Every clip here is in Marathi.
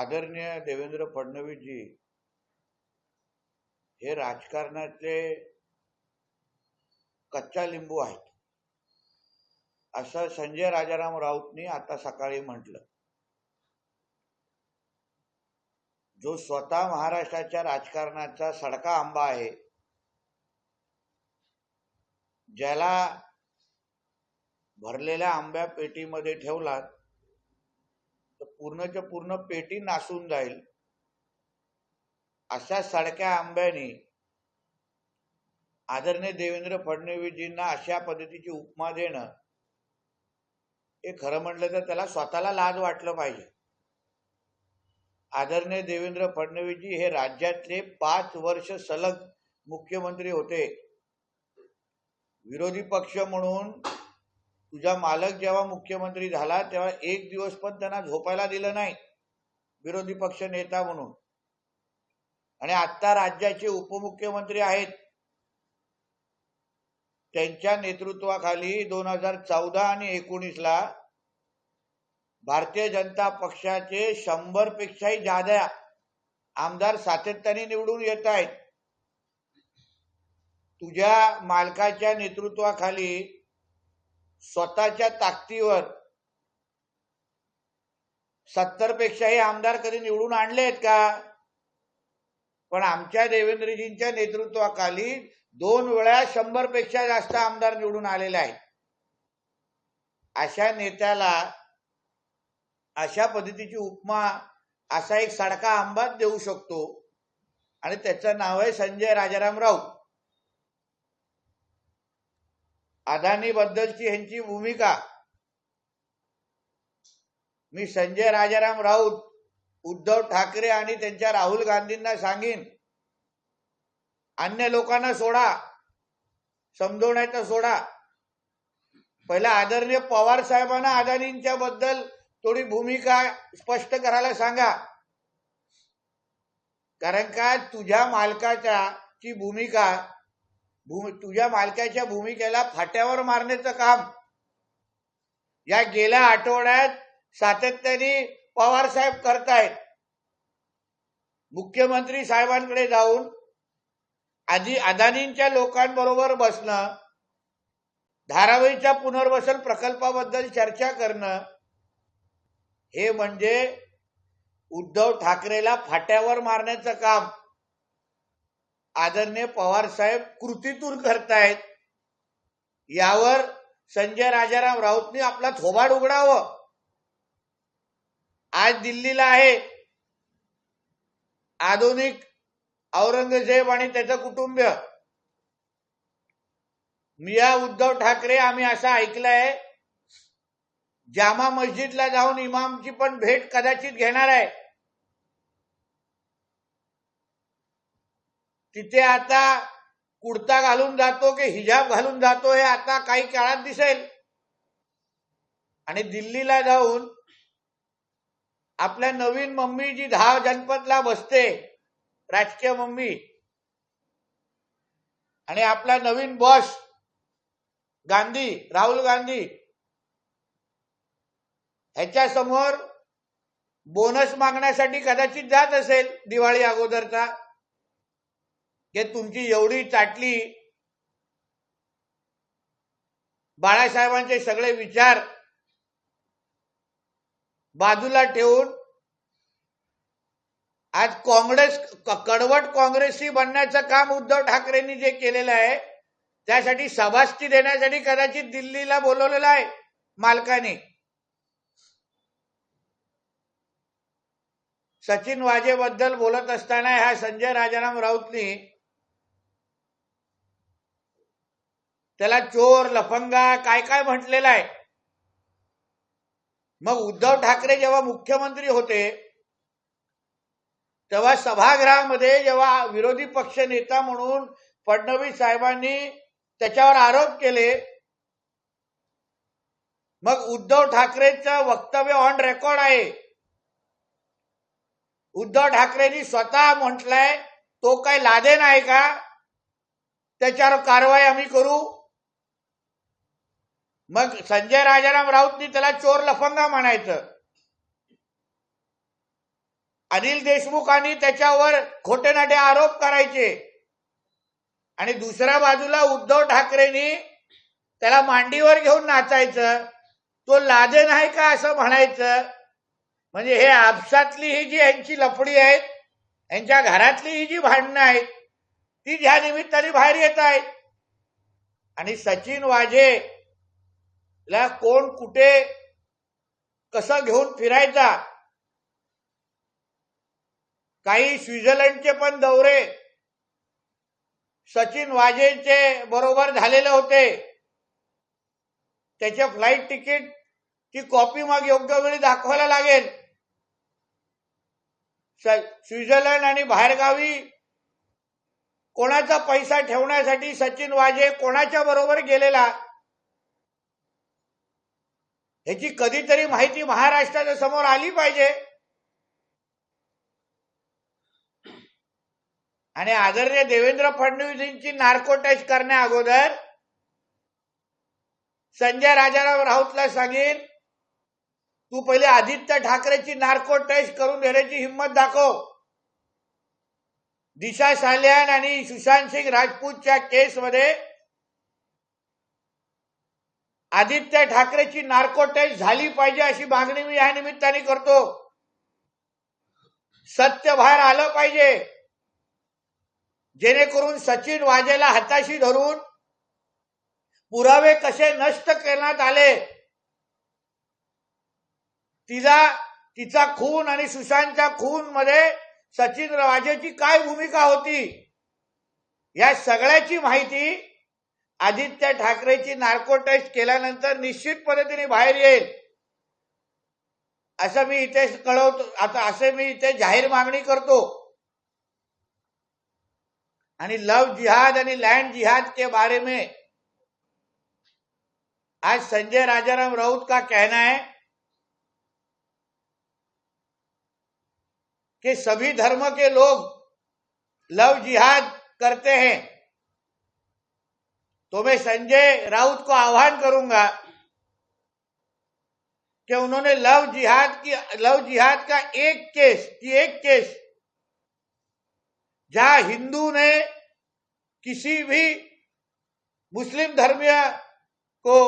आदरणीय देवेंद्र फडणवीसजी हे राजकारणातले कच्चा लिंबू आहेत. असं संजय राजाराम राऊतनी आता सकाळी म्हटलं. जो स्वतः महाराष्ट्राच्या राजकारणाचा सडका आंबा आहे ज्याला भरलेल्या आंब्या पेटीमध्ये ठेवलात पूर्णच्या पूर्ण पेटी नासून जाईल. अशा सडक्या आंब्याने आदरणीय देवेंद्र फडणवीसजींना अशा पद्धतीची उपमा देणं हे खरं म्हटलं तर त्याला स्वतःला लाज वाटलं पाहिजे. आदरणीय देवेंद्र फडणवीसजी हे राज्यातले पाच वर्ष सलग मुख्यमंत्री होते. विरोधी पक्ष म्हणून तुझा मालक जेव्हा मुख्यमंत्री झाला तेव्हा एक दिवस पण त्यांना झोपायला दिलं नाही. विरोधी पक्ष नेता म्हणून. आणि आता राज्याचे उपमुख्यमंत्री आहेत. त्यांच्या नेतृत्वाखाली दोन हजार चौदा आणि एकोणीसला भारतीय जनता पक्षाचे शंभर पेक्षाही जादा आमदार सातत्याने निवडून येत आहेत. तुझ्या मालकाच्या नेतृत्वाखाली स्वतःच्या ताकदीवर सत्तर पेक्षाही आमदार कधी निवडून आणले आहेत का? पण आमच्या देवेंद्रजींच्या नेतृत्वाखाली दोन वेळा शंभरपेक्षा जास्त आमदार निवडून आलेले आहेत. अशा नेत्याला अशा पद्धतीची उपमा असा एक सडका आंबाच देऊ शकतो. आणि त्याचं नाव आहे संजय राजाराम राऊत. अदानी बद्दलची ह्यांची भूमिका. मी संजय राजाराम राऊत उद्धव ठाकरे आणि त्यांच्या राहुल गांधींना सांगीन. अन्य लोकांना सोडा. समजवण्याचा सोडा. पहिला आदरणीय पवार साहेबांना अदानींच्या बद्दल थोडी भूमिका स्पष्ट करायला सांगा. कारण का तुझ्या मालकाच्या ची भूमिका भूमी तुझ्या मालकाच्या भूमिकेला फाट्यावर मारण्याचं काम. या गेल्या आठवड्यात सातत्याने पवार साहेब करतायत. मुख्यमंत्री साहेबांकडे जाऊन आधी अदानींच्या लोकांबरोबर बसणं धारावीच्या पुनर्वसन प्रकल्पाबद्दल चर्चा करणं हे म्हणजे उद्धव ठाकरेला फाट्यावर मारण्याचं काम. आदरणीय पवार साहेब कृतीतून करतायत. यावर संजय राजाराम राऊतनी आपला थोबाड उघडावं. आज दिल्लीला आहे. आधुनिक औरंगजेब आणि त्याचं कुटुंब. मिया उद्धव ठाकरे आम्ही असं ऐकलंय जामा मस्जिदला जाऊन इमामची पण भेट कदाचित घेणार आहे. तिथे आता कुडता घालून जातो की हिजाब घालून जातो हे आता काही काळात दिसेल. आणि दिल्लीला जाऊन आपल्या नवीन मम्मी जी धाव जनपदला बसते राजकीय मम्मी आणि आपला नवीन बॉस गांधी राहुल गांधी ह्याच्या समोर बोनस मागण्यासाठी कदाचित जात असेल दिवाळी अगोदरचा. की तुमची एवढी चाटली. बाळासाहेबांचे सगळे विचार बाजूला ठेवून आज काँग्रेस कडवट काँग्रेसी बनण्याचं काम उद्धव ठाकरेंनी जे केलेलं आहे त्यासाठी सभाष्टी देण्यासाठी कदाचित दिल्लीला बोलवलेलं आहे मालकाने. सचिन वाजेबद्दल बोलत असताना ह्या संजय राजाराम राऊतनी त्याला चोर लफंगा काय काय म्हटलेलं आहे? मग उद्धव ठाकरे जेव्हा मुख्यमंत्री होते तेव्हा सभागृहामध्ये जेव्हा विरोधी पक्ष नेता म्हणून फडणवीस साहेबांनी त्याच्यावर आरोप केले मग उद्धव ठाकरेचं वक्तव्य ऑन रेकॉर्ड आहे. उद्धव ठाकरेंनी स्वतः म्हटलंय तो काही लादेन आहे का? त्याच्यावर कारवाई आम्ही करू. मग संजय राजाराम राऊतनी त्याला चोर लफंगा म्हणायचं. अनिल देशमुखांनी त्याच्यावर खोटे नाटे आरोप करायचे. आणि दुसऱ्या बाजूला उद्धव ठाकरेंनी त्याला मांडीवर घेऊन नाचायचं. तो लादे नाही का असं म्हणायचं. म्हणजे हे आपसातली ही जी यांची लफडी आहेत यांच्या घरातली ही जी भांडणं आहेत ती ज्या निमित्ताने बाहेर येत आहेत. आणि सचिन वाजे ला कोण कुठे कसं घेऊन फिरायचा? काही स्वित्झर्लंडचे पण दौरे. सचिन वाजेचे बरोबर झालेले होते. त्याचे फ्लाईट तिकीट ती कॉपी मग योग्य वेळी दाखवायला लागेल. स्वित्झर्लंड आणि बाहेरगावी कोणाचा पैसा ठेवण्यासाठी सचिन वाजे कोणाच्या बरोबर गेलेला? ह्याची कधीतरी माहिती महाराष्ट्राच्या समोर आली पाहिजे. आणि आदरणीय देवेंद्र फडणवीसांची नार्को टेस्ट करण्या अगोदर संजय राजाराम राऊतला सांगेन तू पहिले आदित्य ठाकरेची नार्को टेस्ट करून देण्याची हिंमत दाखव. दिशा सालियान आणि सुशांत सिंग राजपूतच्या केसमध्ये आदित्य ठाकरेची नार्कोटाईज झाली पाहिजे अशी मागणी मी या निमित्ताने करतो. सत्य बाहेर आलं पाहिजे. जेणेकरून सचिन वाजेला हाताशी धरून पुरावे कसे नष्ट करण्यात आले तिला तिचा खून आणि सुशांतच्या खून मध्ये सचिन वाजेची काय भूमिका होती या सगळ्याची माहिती आदित्य ठाकरेची नार्को टेस्ट केल्यानंतर निश्चित पद्धतीने बाहेर येईल. असं मी इथे कळवतो आता असे मी इथे जाहीर मागणी करतो. आणि लव जिहाद आणि लँड जिहाद के बारे में आज संजय राजाराम राउत का कहना है कि सभी धर्म के लोग लव जिहाद करते हैं। तो मैं संजय राउत को आह्वान करूँगा कि उन्होंने लव जिहाद की, लव जिहाद का एक केस, की एक केस, जहाँ हिंदू ने किसी भी मुस्लिम धर्मीय को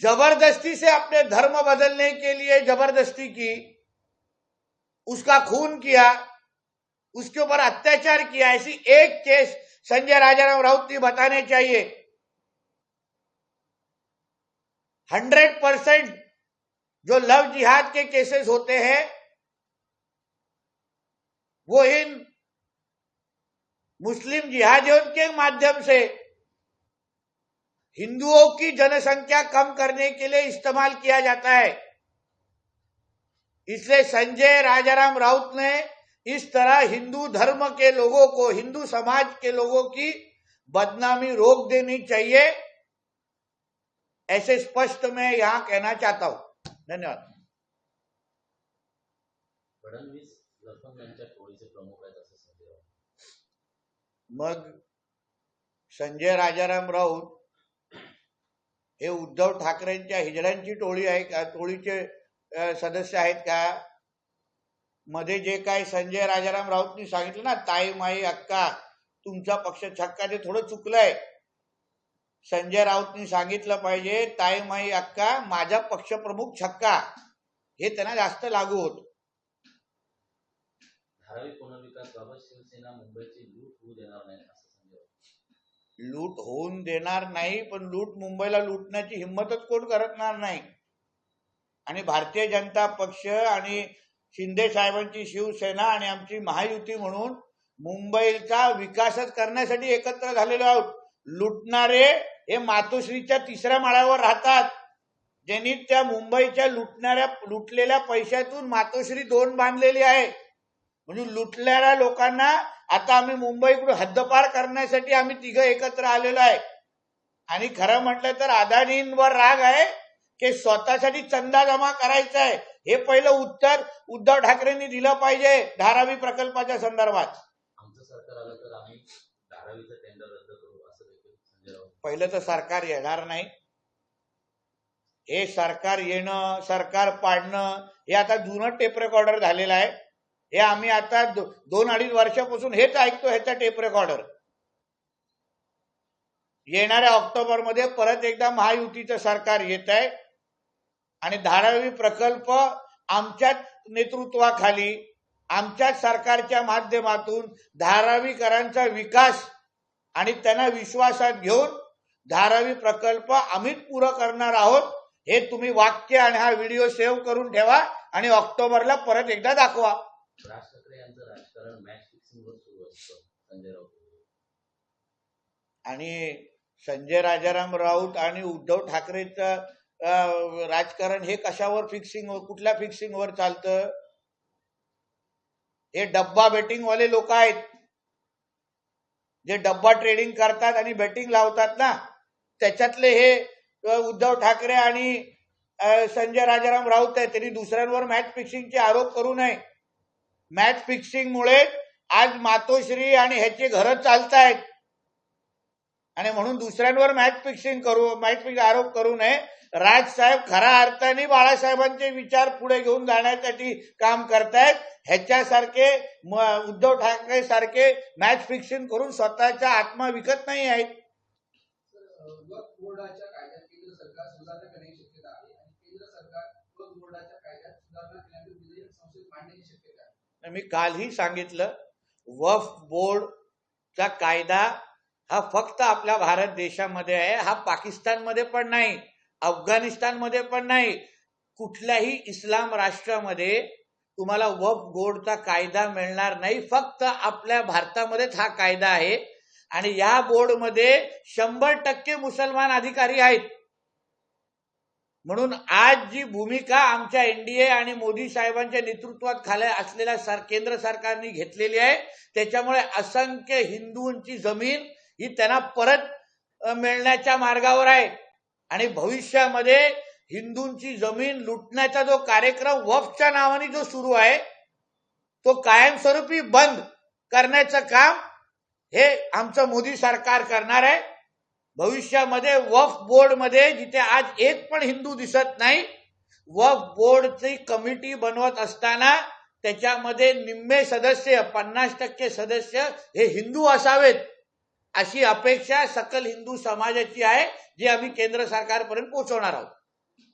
ज़बरदस्ती से अपने धर्म बदलने के लिए ज़बरदस्ती की, उसका खून किया, उसके ऊपर अत्याचार किया, ऐसी एक केस संजय राजाराम राउत ने बताने चाहिए। हंड्रेड परसेंट जो लव जिहाद के केसेस होते हैं, वो इन मुस्लिम जिहादियों के माध्यम से हिंदुओं की जनसंख्या कम करने के लिए इस्तेमाल किया जाता है। इसलिए संजय राजाराम राउत ने इस तरह हिंदू धर्म के लोगों को हिंदू समाज के लोगों की बदनामी रोक देनी चाहिए ऐसे स्पष्ट मैं यहाँ कहना चाहता हूँ। धन्यवाद. मग संजय राजाराम राऊत हे उद्धव ठाकरेंच्या हिजड्यांची टोळी आहे का टोळीचे सदस्य आहेत का? मध्ये जे काय संजय राजाराम राऊतनी सांगितलं ना ताई माई अक्का तुमचा पक्ष छक्का ते थोडं चुकलंय. संजय राऊतनी सांगितलं पाहिजे ताई माई अक्का माझा पक्षप्रमुख छक्का. हे त्यांना जास्त लागू होत. लूट होऊन देणार नाही पण लूट मुंबईला लुटण्याची हिंमतच कोण करणार नाही. आणि भारतीय जनता पक्ष आणि शिंदे साहेबांची शिवसेना आणि आमची महायुती म्हणून मुंबईचा विकासच करण्यासाठी एकत्र झालेलो आहोत. लुटणारे हे मातोश्रीच्या तिसऱ्या माळ्यावर राहतात. ज्यांनी त्या मुंबईच्या लुटणाऱ्या लुटलेल्या पैशातून मातोश्री दोन बांधलेली आहे. म्हणजे लुटलेल्या लोकांना आता आम्ही मुंबईकडून हद्दपार करण्यासाठी आम्ही तिघं एकत्र आलेलो आहे. आणि खरं म्हटलं तर अदानींवर राग आहे. की स्वतःसाठी चंदा जमा करायचा आहे हे पहिलं उत्तर उद्धव ठाकरेंनी दिलं पाहिजे धारावी प्रकल्पाच्या संदर्भात. पहिलं तर सरकार येणार नाही. हे सरकार येणं सरकार पाडणं हे आता जुनं टेप रेकॉर्डर झालेलं आहे. हे आम्ही आता दोन अडीच वर्षापासून हेच ऐकतो ह्याचा टेप रेकॉर्डर येणाऱ्या ऑक्टोबरमध्ये परत एकदा महायुतीचं सरकार येत आहे आणि धारावी प्रकल्प आमच्याच नेतृत्वाखाली आमच्याच सरकारच्या माध्यमातून धारावीकरांचा विकास आणि त्यांना विश्वासात घेऊन धारावी प्रकल्प आम्हीच पुरं करणार आहोत हे तुम्ही वाक्य आणि हा व्हिडिओ सेव्ह करून ठेवा आणि ऑक्टोबरला परत एकदा दाखवा. राज ठाकरे यांचं राजकारण मॅच फिक्सिंग वर सुरू असतं संजय राऊत. आणि संजय राजाराम राऊत आणि उद्धव ठाकरेचं राजकारण हे कशावर फिक्सिंग कुठल्या फिक्सिंग वर चालतं? हे डब्बा बेटिंग वाले लोक आहेत. जे डब्बा ट्रेडिंग करतात आणि बेटिंग लावतात ना त्याच्यातले हे उद्धव ठाकरे आणि संजय राजाराम राऊत आहे त्यांनी दुसऱ्यांवर मॅच फिक्सिंगचे आरोप करू नये. मॅच फिक्सिंग मुळे आज मातोश्री आणि ह्याचे घरं चालतायत. आणि म्हणून दुसऱ्यांवर मॅच फिक्सिंग करू मॅच फिक्सिंग आरोप करू नये. राजसाहेब खऱ्या अर्थाने बाळासाहेबांचे विचार पुढे घेऊन जाण्यासाठी काम करतायत. ह्याच्यासारखे उद्धव ठाकरे सारखे मॅच फिक्सिंग करून स्वतःचा आत्मा विकत नाही आहेत. मी कालही सांगितलं वफ बोर्डचा कायदा हा फक्त आपल्या भारत देशामध्ये आहे हा पाकिस्तानमध्ये पण नाही अफगाणिस्तानमध्ये पण नाही. कुठल्याही इस्लाम राष्ट्रामध्ये तुम्हाला वफ बोर्डचा कायदा मिळणार नाही. फक्त आपल्या भारतामध्येच हा कायदा आहे. आणि या बोर्डमध्ये शंभर टक्के मुसलमान अधिकारी आहेत. म्हणून आज जी भूमिका आमच्या एनडीए आणि मोदी साहेबांच्या नेतृत्वात खाल्या असलेल्या सर केंद्र सरकारने घेतलेली आहे त्याच्यामुळे असंख्य हिंदूंची जमीन ही त्यांना परत मिळण्याच्या मार्गावर आहे. आणि भविष्यामध्ये हिंदूंची जमीन लुटण्याचा जो कार्यक्रम वफच्या नावाने जो सुरू आहे तो कायमस्वरूपी बंद करण्याचं काम हे आमचं मोदी सरकार करणार आहे. भविष्यामध्ये वफ बोर्डमध्ये जिथे आज एक पण हिंदू दिसत नाही वफ बोर्डची कमिटी बनवत असताना त्याच्यामध्ये निम्मे सदस्य पन्नास टक्के सदस्य हे हिंदू असावेत. अशी अपेक्षा सकल हिंदू समाजाची आहे जी आम्ही केंद्र सरकारपर्यंत पोहोचवणार आहोत.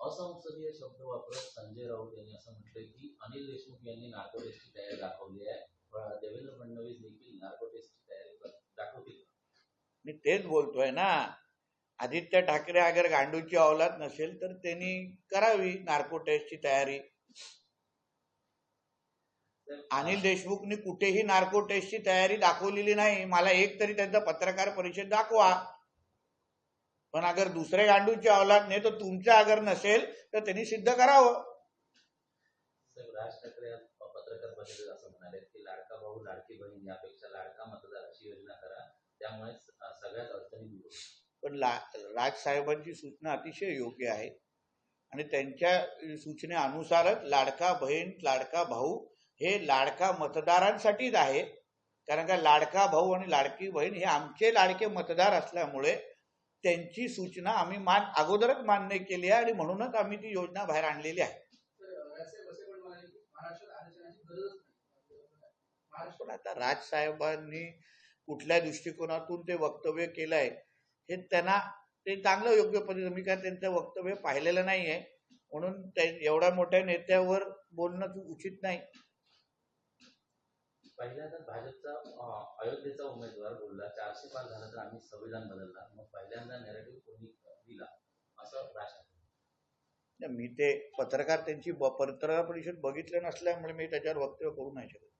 असंसदीय शब्द वापरत संजय राऊत यांनी असं म्हटलंय की अनिल देशमुख यांनी नार्को टेस्टची तयारी दाखवली आहे देवेंद्र फडणवीस देखील नार्को टेस्टची तयारी दाखवतील. मी तेच बोलतोय ना. आदित्य ठाकरे अगर गांडूची औलाद नसेल तर त्यांनी करावी नार्को टेस्टची तयारी. अनिल देशमुखनी कुठेही नार्को टेस्टची तयारी दाखवलेली नाही. मला एक तरी त्यांचा पत्रकार परिषद दाखवा. पण अगर दुसरे गांडूची औलाद नाही तर तुमच्या अगर नसेल तर त्यांनी सिद्ध करावं. राज ठाकरे पत्रकार परिषदेत असं म्हणाले की लाडका भाऊ लाडकी बहीण यापेक्षा लाडका मतदार अशी योजना करा त्यामुळे सगळ्यात अडचणी. पण ला राजसाहेबांची सूचना अतिशय योग्य आहे. आणि त्यांच्या सूचनेनुसारच लाडका बहीण लाडका भाऊ हे लाडका मतदारांसाठीच आहे. कारण का लाडका भाऊ आणि लाडकी बहीण हे आमचे लाडके मतदार असल्यामुळे त्यांची सूचना आम्ही मान अगोदरच मान्य केली आहे आणि म्हणूनच आम्ही ती योजना बाहेर आणलेली आहे. पण आता राज साहेबांनी आता राजसाहेबांनी कुठल्या दृष्टिकोनातून ते वक्तव्य केलंय हे त्यांना ते चांगलं योग्य पद्धतीने मी काय त्यांचं वक्तव्य पाहिलेलं नाहीये. म्हणून त्या एवढ्या मोठ्या नेत्यावर बोलणं उचित नाही. पहिल्यांदा भाजपचा अयोध्येचा उमेदवार बोलला चारशे पाच झालं तर आम्ही संविधान बदलला मग पहिल्यांदा नेरेटिव्ह कोणी दिला? असं राज मी ते पत्रकार त्यांची पत्रकार परिषद बघितले नसल्यामुळे मी त्याच्यावर वक्तव्य करू नाही शकत.